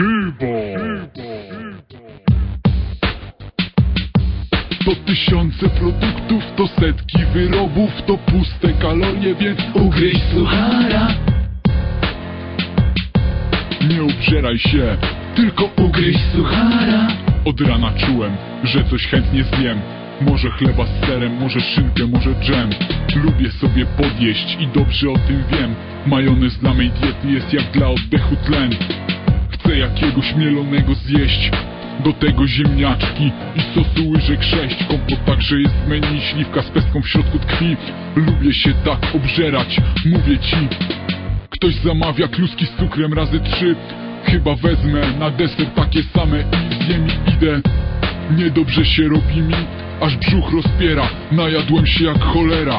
Szybo! To tysiące produktów, to setki wyrobów, to puste kalorie, więc ugryź suchara. Nie obżeraj się, tylko ugryź suchara. Od rana czułem, że coś chętnie zjem. Może chleba z serem, może szynkę, może dżem. Lubię sobie podjeść i dobrze o tym wiem. Majonez dla mej diety jest jak dla oddechu tlen. Chcę jakiegoś mielonego zjeść. Do tego ziemniaczki i sosu łyżek sześć Kompot także jest menu, śliwka z pestką w środku tkwi. Lubię się tak obżerać, mówię ci. Ktoś zamawia kluski z cukrem razy trzy. Chyba wezmę na deser takie same i zjem i idę. Niedobrze się robi mi, aż brzuch rozpiera. Najadłem się jak cholera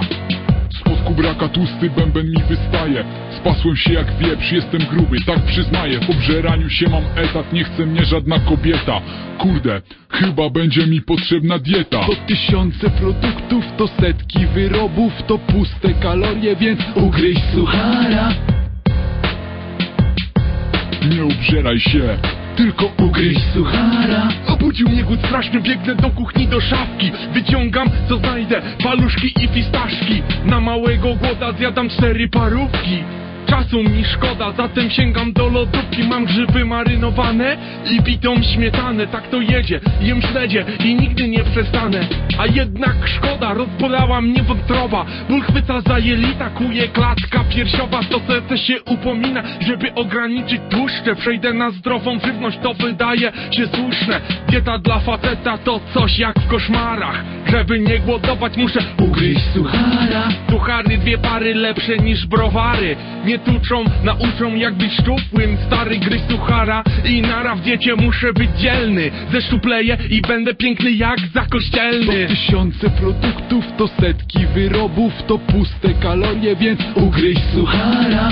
Spod braka tłusty bęben mi wystaje. Spasłem się jak wieprz, jestem gruby, tak przyznaję. W obżeraniu się mam etat, nie chce mnie żadna kobieta. Kurde, chyba będzie mi potrzebna dieta. To tysiące produktów, to setki wyrobów To puste kalorie, więc ugryź suchara. Nie obżeraj się, tylko ugryź suchara. Obudził mnie głód straszny, biegnę do kuchni do szafki. Wyciągam co znajdę, paluszki i fistaszki. Na małego głoda zjadam cztery parówki Czasu mi szkoda, zatem sięgam do lodówki Mam grzyby marynowane i bitą śmietanę Tak to jedzie, jem śledzie i nigdy nie przestanę. A jednak szkoda, rozbolała mnie wątroba Ból chwyca za jelita, kuje klatka piersiowa To serce się upomina, żeby ograniczyć tłuszcze. Przejdę na zdrową żywność, to wydaje się słuszne. Dieta dla faceta to coś jak w koszmarach. Żeby nie głodować muszę Ugryź suchara. Suchary dwie pary lepsze niż browary. Nie tuczą, nauczą jak być szczupłym. Stary gryź suchara i nara w diecie muszę być dzielny. Zeszczupleję i będę piękny jak za kościelny. To tysiące produktów, to setki wyrobów To puste kalorie, więc ugryź suchara.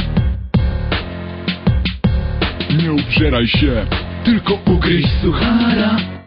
Nie obżeraj się, tylko ugryź suchara